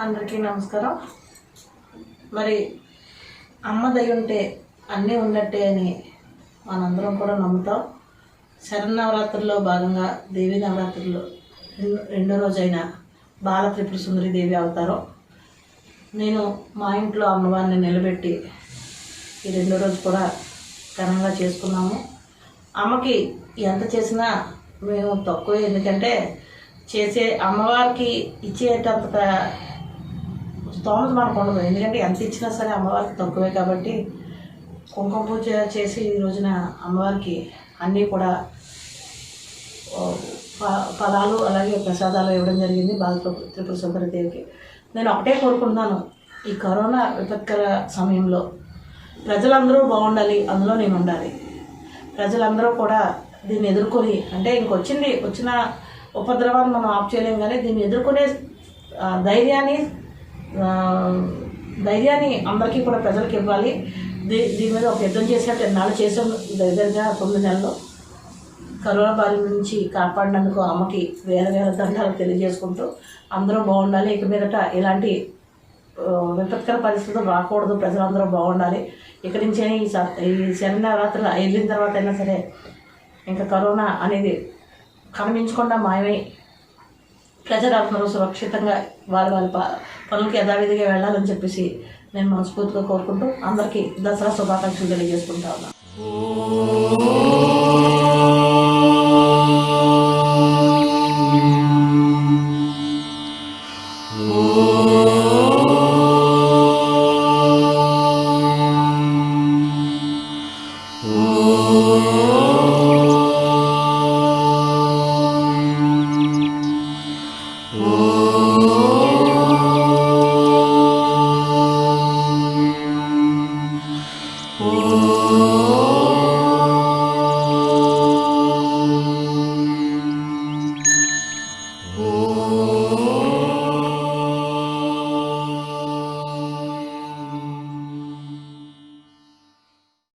అందరికీ నమస్కారం. మరి అమ్మ దయ ఉంటే అన్నీ ఉన్నట్టే అని మనందరం కూడా నమ్ముతాం. శరన్నవరాత్రుల్లో భాగంగా దేవి నవరాత్రుల్లో రెండో- రోజైన బాల త్రిపుర సుందరి దేవి అవతారం. నేను మా ఇంట్లో అమ్మవారిని నిలబెట్టి ఈ రెండో రోజు కూడా ఘనంగా చేసుకున్నాము. అమ్మకి ఎంత చేసినా మేము తక్కువ ఎందుకంటే చేసే అమ్మవారికి ఇచ్చేటంత స్తోమత మనకు ఉండదు ఎందుకంటే ఎంత ఇచ్చినా సరే అమ్మవారికి తక్కువే కాబట్టి కుంకుమ పూజ చేసి ఈ రోజున అమ్మవారికి అన్నీ కూడా ప- ఫలాలు అలాగే ప్రసాదాలు ఇవ్వడం జరిగింది బాల త్రిపుర సుందర దేవికి. నేను ఒకటే కోరుకుంటున్నాను ఈ కరోనా విపత్కర సమయంలో ప్రజలందరూ బాగుండాలి అందులో నేను ఉండాలి. ప్రజలందరూ కూడా దీన్ని ఎదుర్కొని అంటే ఇంకొచ్చింది వచ్చిన ఉపద్రవాన్ని మనం ఆఫ్ చేయలేం కానీ దీన్ని ఎదుర్కొనే ధైర్యాన్ని ధైర్యాన్ని అందరికీ కూడా ప్రజలకు ఇవ్వాలి. దీ దీని మీద ఒక యుద్ధం చేసినట్టు ఎన్నాళ్ళు చేసాం దగ్గరగా తొమ్మిది నెలలు కరోనా బారి నుంచి కాపాడినందుకు అమ్మకి వేల వేల దండాలు తెలియజేసుకుంటూ అందరూ బాగుండాలి. ఇక మీదట ఇలాంటి విపత్కర పరిస్థితులు రాకూడదు. ప్రజలందరూ బాగుండాలి. ఇక్కడి నుంచే ఈ ఈ శనినవరాత్రులు వెళ్ళిన తర్వాత అయినా సరే ఇంకా కరోనా అనేది కనిపించకుండా మాయమై ప్రజలందరూ సురక్షితంగా వాళ్ళ వాళ్ళ ప- పనులకి యథావిధిగా వెళ్ళాలని చెప్పేసి నేను మనస్ఫూర్తిగా కోరుకుంటూ అందరికీ దసరా శుభాకాంక్షలు తెలియజేసుకుంటా ఉన్నాను. Oh.